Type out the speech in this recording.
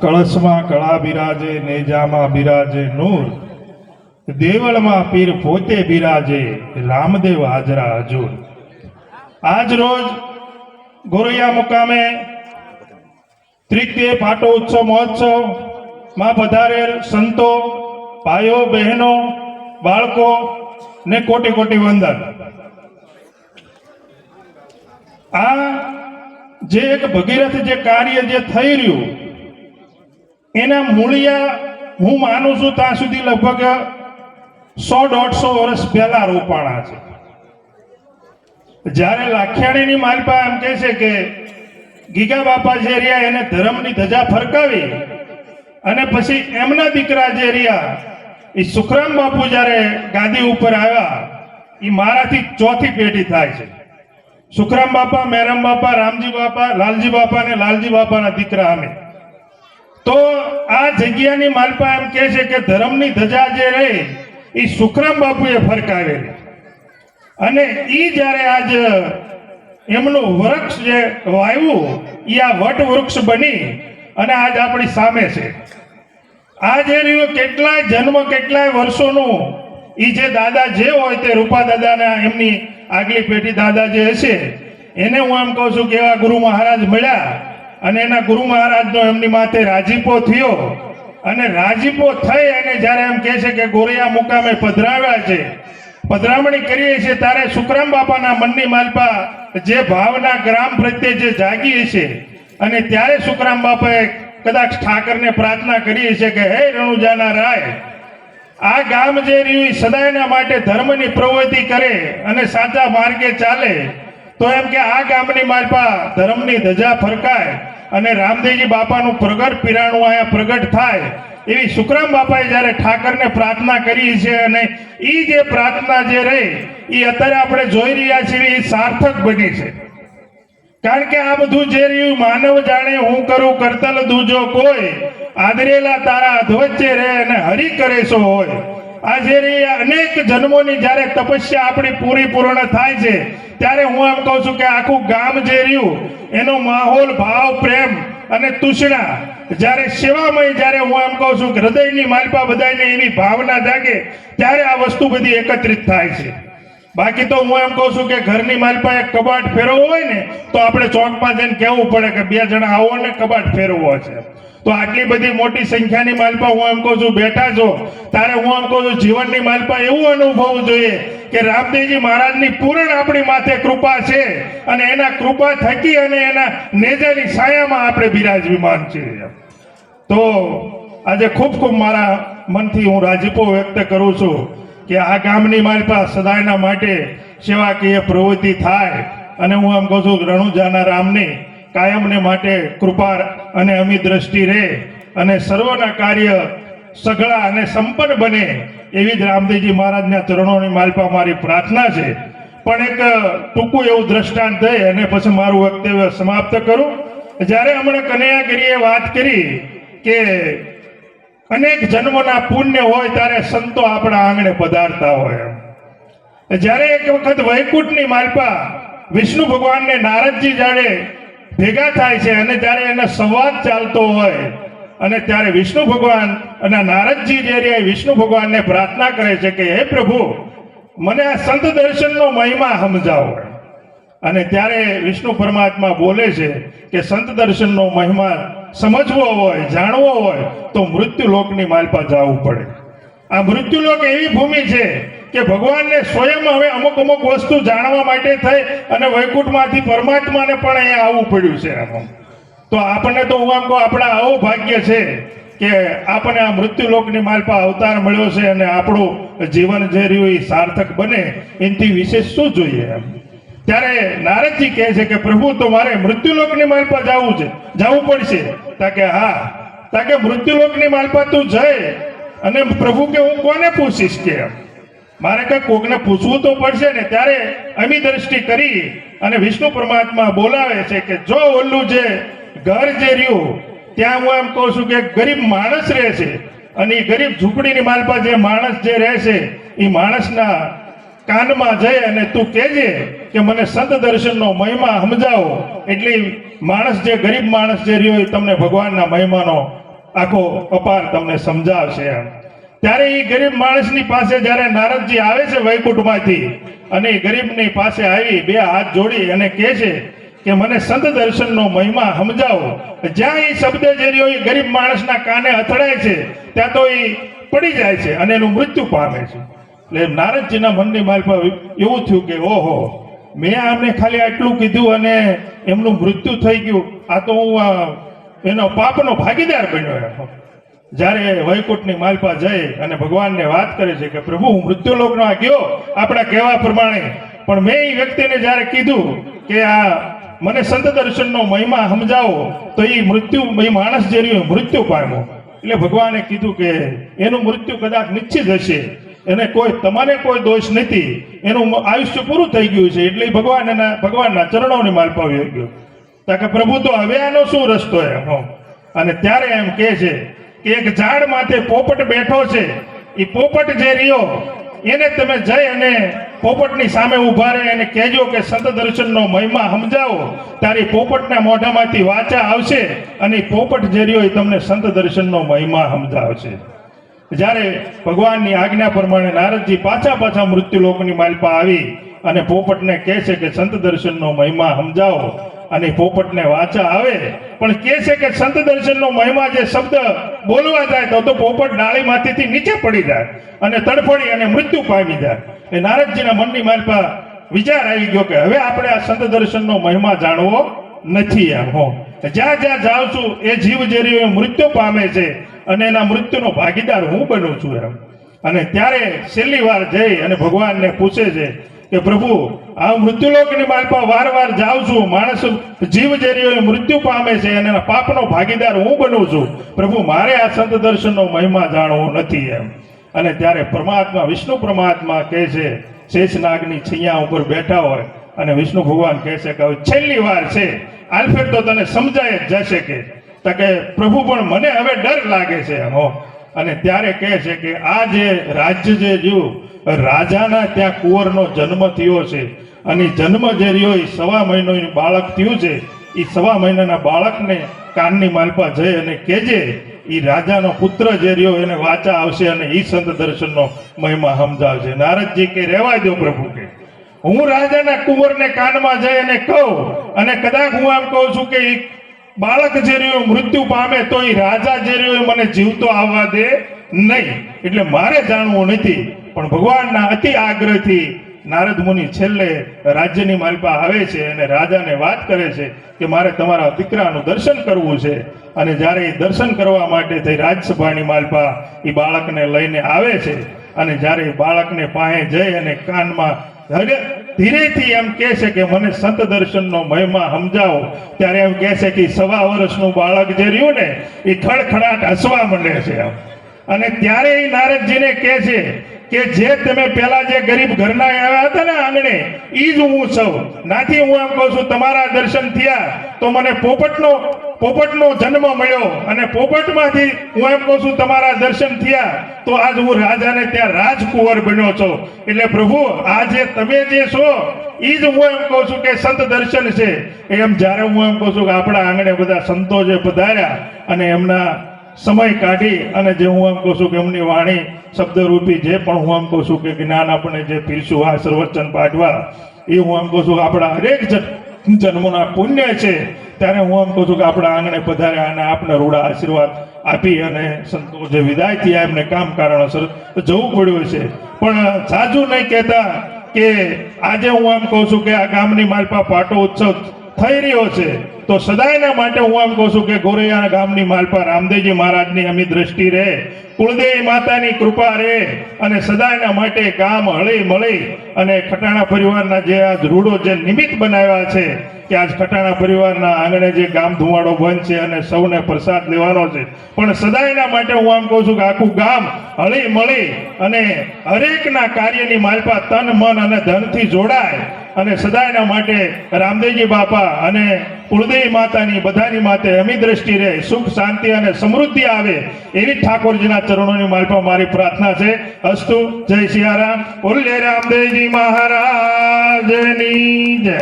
કળશમાં કળા બિરાજે, નેજામાં બિરાજે નૂર. દેવળમાં પીર પોતે બિરાજે, રામદેવ હાજરા હજુર. આજ રોજ ગોરૈયા મુકામે તૃતીય પાટો ઉત્સવ મહોત્સવ. માં પધારેલ સંતો, ભાઈઓ, બહેનો, બાળકો ને કોટી કોટી વંદન. આ જે એક ભગીરથ જે કાર્ય જે થઈ રહ્યું, એના મૂળિયા હું માનું છું ત્યાં સુધી લગભગ સો દોઢસો વર્ષ પહેલા રોપાણા છે. જ્યારે લાખિયાણીની માલપા એમ કહે છે કે, ગીગા બાપા જે રહ્યા એને ધર્મની ધજા ફરકાવી અને પછી એમના દીકરા જે રહ્યા એ સુખરામ બાપુ જ્યારે ગાદી ઉપર આવ્યા એ મારાથી ચોથી પેઢી થાય છે. સુખરામ બાપા, મેરમ બાપા, રામજી બાપા, લાલજી બાપા અને લાલજી બાપાના દીકરા અમે. તો આ જગ્યાની માલપા એમ કહે છે કે ધર્મની ધજા જે રહી એ સુખરામ બાપુએ ફરકાવેલી. અને એ જ્યારે આજ એમનું વૃક્ષ જે વાવ્યું એ આ વટ વૃક્ષ બની અને આજ આપણી સામે છે. આ જે કેટલાય જન્મ, કેટલાય વર્ષોનું એ જે દાદા જે હોય તે રૂપા દાદાના એમની આગલી પેઢી દાદા જે હશે, એને હું એમ કહું છું કે એવા ગુરુ મહારાજ મળ્યા અને એના ગુરુ મહારાજનો એમની માથે રાજીપો થયો. અને રાજીપો થઈ અને જ્યારે એમ કહે છે કે ગોરૈયા મુકામે પધરાવ્યા છે, પધરામણી કરીએ છીએ ત્યારે સુખરામ બાપાના મનની માલપા જે ભાવના ગ્રામ પ્રત્યે જે જાગી છે અને ત્યારે સુખરામ બાપાએ કદાચ ઠાકરને પ્રાર્થના કરી છે કે, હે રણુજાના રાય આ ગામ જે રહ્યું સદાયના માટે ધર્મની પ્રવૃત્તિ કરે અને સાચા માર્ગે ચાલે, તો એમ કે આ ગામની માલપા ધર્મની ધજા ફરકાય અને રામદેવજી બાપાનું પ્રગટ પીરાણું અહીંયા પ્રગટ થાય, એવી સુખરામ બાપાએ જ્યારે ઠાકરને પ્રાર્થના કરી છે અને એ જે પ્રાર્થના જે રહી એ અત્યારે આપણે જોઈ રહ્યા છીએ એ સાર્થક બની છે. કારણ કે આ બધું જે રહ્યું, માનવ જાણે હું કરું કરતલ દૂજો કોઈ. આદરેલા તારા અધવચ્ચે રહે અને હરી કરે સો હોય. આ જે રહી અનેક જન્મોની જ્યારે તપસ્યા આપણી પૂરી પૂર્ણ થાય છે, ત્યારે હું એમ કહું છું કે આખું ગામ જે રહ્યું, એનો માહોલ, ભાવ, પ્રેમ અને તૃષ્ણા, જ્યારે સેવામય, જ્યારે હું એમ કહું છું કે હૃદયની માલપા બધાને એવી ભાવના જાગે, ત્યારે આ વસ્તુ બધી એકત્રિત થાય છે. બાકી તો હું એમ કહું છું કે ઘરની માલપા એક કબાટ ફેરવવો હોય ને, તો આપણે ચોકમાં જઈને કહેવું પડે કે બે જણા આવો ને કબાટ ફેરવવો છે. તો આટલી બધી મોટી સંખ્યાની માલપા હું એમ કહું છું, બેઠા છો. તારે હું એમ કહું છું, જીવનની માલપા એવું અનુભવવું જોઈએ કે રામદેવજી મહારાજની પૂર્ણ આપણી માથે કૃપા છે અને એના કૃપા થકી અને એના નેજાની છાયામાં આપણે બિરાજમાન છીએ. તો આજે ખૂબ ખૂબ મારા મનથી હું રાજીપો વ્યક્ત કરું છું. કે આ ગામની મારી પાસે સદાયના માટે સેવાકીય પ્રવૃત્તિ થાય અને હું એમ કહું છું રણુજાના રામની કાયમને માટે કૃપા અને અમી દ્રષ્ટિ રહે અને સર્વના કાર્ય સઘળા અને સંપન્ન બને એવી જ રામદેવજી મહારાજના ચરણોની માલપા મારી પ્રાર્થના છે. પણ એક ટૂંકું એવું દ્રષ્ટાંત થઈ અને પછી મારું વક્તવ્ય સમાપ્ત કરું. જ્યારે હમણાં કનૈયાગીરીએ વાત કરી કે અનેક જન્મના પુણ્ય હોય ત્યારે સંતો આપણા આંગણે પધારતા હોય જ્યારે એક વખત વૈકુંઠની માલપા વિષ્ણુ ભગવાનને નારદજી જાણે ભેગા થાય છે અને જ્યારે એને સંવાદ ચાલતો હોય અને ત્યારે વિષ્ણુ ભગવાન અને નારદજી જે રહ્યા વિષ્ણુ ભગવાનને પ્રાર્થના કરે છે કે, હે પ્રભુ, મને આ સંત દર્શનનો મહિમા સમજાવો. અને ત્યારે વિષ્ણુ પરમાત્મા બોલે છે કે, સંત દર્શનનો મહિમા સમજવો હોય, જાણવો હોય, તો મૃત્યુલોકની માલપા જવું પડે. આ મૃત્યુલોક એવી ભૂમિ છે કે ભગવાનને સ્વયં હવે અમુક અમુક વસ્તુ જાણવા માટે થઈ અને વૈકુંઠમાંથી પરમાત્માને પણ અહીંયા આવવું પડ્યું છે આમાં. તો આપણને તો હું આમ કહું, આપણા આવો ભાગ્ય છે કે આપણને આ મૃત્યુલોકની માલપા અવતાર મળ્યો છે અને આપણું જીવન જે રહ્યું એ સાર્થક બને, એનાથી વિશેષ શું જોઈએ એમ? ત્યારે નારદજી કહે છે કે, પ્રભુ, તો મારે મૃત્યુલોકની માલપા જવું છે, જવું પડશે. તાકે હા. તાકે મૃત્યુલોકની માલ પર તું જઈ અને પ્રભુ કે, હું કોને પૂછીશ કે? મારે કઈ કોકને પૂછવું તો પડશે ને, ત્યારે અમી દ્રષ્ટિ કરી અને વિષ્ણુ પરમાત્મા બોલાવે છે કે, જો ઓલું જે ઘર જે રહ્યું, ત્યાં હું એમ કહું છું કે, ગરીબ માણસ રહે છે. અને એ ગરીબ ઝૂંપડીની માલપા જે માણસ જે રહે છે એ માણસના કાનમાં જઈ અને તું કહેજે કે મને સંત દર્શનનો મહિમા સમજાવો. એટલે માણસ જે ગરીબ માણસ જે રહ્યો એ તમને ભગવાનના મહિમાનો આખો અપાર તમને સમજાવશે એમ. ત્યારે એ ગરીબ માણસની પાસે જ્યારે નારદજી આવે છે વૈકુંઠમાંથી અને એ ગરીબની પાસે આવી બે હાથ જોડી અને કહે છે કે મને સંત દર્શનનો મહિમા સમજાવો. જ્યાં એ શબ્દ જે રહ્યો એ ગરીબ માણસના કાને અથડાય છે, ત્યાં તો એ પડી જાય છે અને એનું મૃત્યુ પામે છે. એટલે નારદજીના મનની માલ એવું થયું કે, ઓહો, મેં આમને ખાલી આટલું કીધું અને એમનું મૃત્યુ થઈ ગયું. આ તો હું એનો પાપનો ભાગીદાર બન્યો જ્યારે વૈકુંઠની માલપા જઈ અને ભગવાનને વાત કરે છે કે, પ્રભુ, હું આ ગયો, આપણા કહેવા પ્રમાણે. પણ મેં એ વ્યક્તિને જ્યારે કીધું કે, આ મને સંત દર્શનનો મહિમા સમજાવો, તો એ મૃત્યુ એ માણસ જે રહ્યો મૃત્યુ પામ્યો. એટલે ભગવાને કીધું કે, એનું મૃત્યુ કદાચ નિશ્ચિત હશે એને કોઈ, તમારે કોઈ દોષ નથી. એનું આયુષ્ય પૂરું થઈ ગયું છે, એટલે ભગવાન એના ભગવાનના ચરણોની માલ પાવી ગયો. તો કે પ્રભુ તો હવે આનો શું રસ્તો એમ. અને ત્યારે એમ કહે છે કે એક ઝાડ માથે પોપટ બેઠો છે. એ પોપટ જે રહ્યો, એને તમે જઈ અને પોપટની સામે ઊભા રહે અને કહેજો કે સંત દર્શનનો મહિમા સમજાવો. તારી પોપટના મોઢામાંથી વાચા આવશે અને પોપટ જે રહ્યો એ તમને સંત દર્શનનો મહિમા સમજાવશે. જ્યારે ભગવાનની આજ્ઞા પ્રમાણે નારદજી પાછા પાછા મૃત્યુલોકની માલપા આવી અને પોપટને કહે છે કે સંત દર્શનનો મહિમા સમજાવો અને પોપટને વાચા આવે, પણ કહે છે કે સંત દર્શનનો મહિમા જે શબ્દ બોલવા જાય તો તો પોપટ ડાળીમાંથી નીચે પડી જાય અને તડફડી અને મૃત્યુ પામી જાય. એ નારદજીના મનની માલપા વિચાર આવી ગયો કે હવે આપણે આ સંત દર્શનનો મહિમા જાણવો નથી એમ, હો. જ્યાં જ્યાં જાઉં છું એ જીવ જે મૃત્યુ પામે છે અને એના મૃત્યુનો ભાગીદાર હું બનું છું એમ. અને ત્યારે છેલ્લી વાર જઈ અને ભગવાનને પૂછે છે કે, પ્રભુ, આ મૃત્યુલોકની માલપા વાર વાર જાઉં છું. માણસ જીવ જે મૃત્યુ પામે છે અને એના પાપનો ભાગીદાર હું બનું છું. પ્રભુ, મારે આ સંત દર્શનનો મહિમા જાણવો નથી એમ. અને ત્યારે પરમાત્મા, વિષ્ણુ પરમાત્મા કહે છે, શેષનાગની છૈયા ઉપર બેઠા હોય. અને વિષ્ણુ ભગવાન કહે છે કે, હવે છેલ્લી વાર છે. આલ્ફેર તો તને સમજાય જ જશે કે તો કે પ્રભુ પણ મને હવે ડર લાગે છે એમ અને ત્યારે કહે છે કે આ જે રાજ્ય જે રહ્યું, રાજાના ત્યાં કુંવરનો જન્મ થયો છે. અને જન્મ જે રહ્યો એ સવા મહિનો બાળક થયું છે. એ સવા મહિનાના બાળકને કાનની માલપા જઈ અને કહેજે એ રાજાનો પુત્ર જે રહ્યો એને વાચા આવશે અને એ સંત દર્શનનો મહિમા સમજાવશે. નારદજી કે રહેવા દો પ્રભુ કે. હું રાજાના કુંવરને કાનમાં જઈ અને કહું અને કદાચ હું એમ કહું છું કે બાળક જે રહ્યો મૃત્યુ પામે તો એ રાજા જે રહ્યો મને જીવતો આવવા દે નહીં. એટલે મારે જાણવું નથી. પણ ભગવાનના અતિ આગ્રહથી નારદ મુનિ છેલ્લે રાજ્યની માલપા આવે છે અને રાજાને વાત કરે છે કે મારે તમારા દીકરાનું દર્શન કરવું છે. અને જ્યારે એ દર્શન કરવા માટે થઈ રાજસભાની માલપા એ બાળકને લઈને આવે છે. અને જ્યારે બાળકને પાસે જઈ અને કાનમાં ધીરેથી એમ કહે છે કે મને સંત દર્શનનો મહિમા સમજાવો. ત્યારે એમ કહે છે કે સવા વર્ષનું બાળક જે રહ્યું ને એ ખડખડાટ હસવા માંડે છે અને ત્યારે એ નારદજીને કહે છે કે જે તમે પેલા જે ગરીબ ઘરના આવ્યા હતા ને આંગણે એ જ હું સૌ. નાથી હું એમ કહું છું, તમારા દર્શન થયા તો મને પોપટનો પોપટનો જન્મ મળ્યો અને પોપટમાંથી હું એમ કહું છું, તમારા દર્શન થયા તો આજ હું રાજાને ત્યાં રાજકુંવર બન્યો છો. એટલે પ્રભુ, આજે તમે જે છો એ જ હું એમ કહું છું કે સંત દર્શન છે. એમ જ્યારે હું એમ કહું છું કે આપણા આંગણે બધા સંતો જે પધાર્યા અને એમના સમય કાઢી અને જે હું એમ કહું છું કે એમની વાણી શબ્દરૂપી જે પણ હું એમ કહું છું કે જ્ઞાન આપણે જે પીરશું આ સર્વચન પાઠવા, એ હું એમ કહું છું કે આપણા હરેક જન- જન્મોના પુણ્ય છે. ત્યારે હું એમ કહું છું કે આપણા આંગણે પધાર્યા અને આપને રૂડા આશીર્વાદ આપી અને સંતો જે વિદાય થયા એમને કામ કારણોસર જવું પડ્યું છે પણ સાજુ નહીં કહેતા કે આજે હું એમ કહું છું કે આ ગામની માલપા પાટો ઉત્સવ થઈ રહ્યો છે. તો સદાયના માટે હું એમ કહું છું કે ગોરૈયા ગામની માલપા રામદેવજી મહારાજની અમી દ્રષ્ટિ રહે કુળદેવી માતાની કૃપા રહે અને સદાયના માટે ગામ હળી મળી અને ખટાણા પરિવારના જે આજ રૂડો જે નિમિત્ત બનાવ્યા છે, કે આજ ખટાણા પરિવારના આંગણે જે ગામ ધુમાડો બંધ છે અને સૌને પ્રસાદ લેવાનો છે. પણ સદાયના માટે હું આમ કહું છું કે આખું ગામ હળી મળી અને હરેકના કાર્યની માલપા તન, મન અને ધનથી જોડાય અને સદાયના માટે રામદેવજી બાપા અને કુળદેવી માતાની બધાની માતે અમી દ્રષ્ટિ રહે, સુખ, શાંતિ અને સમૃદ્ધિ આવે એવી ઠાકોરજીના ચરણોની માલપા મારી પ્રાર્થના છે. અસ્તુ, જય સિયારામ. બોલીએ રામદેવજી મહારાજની જય.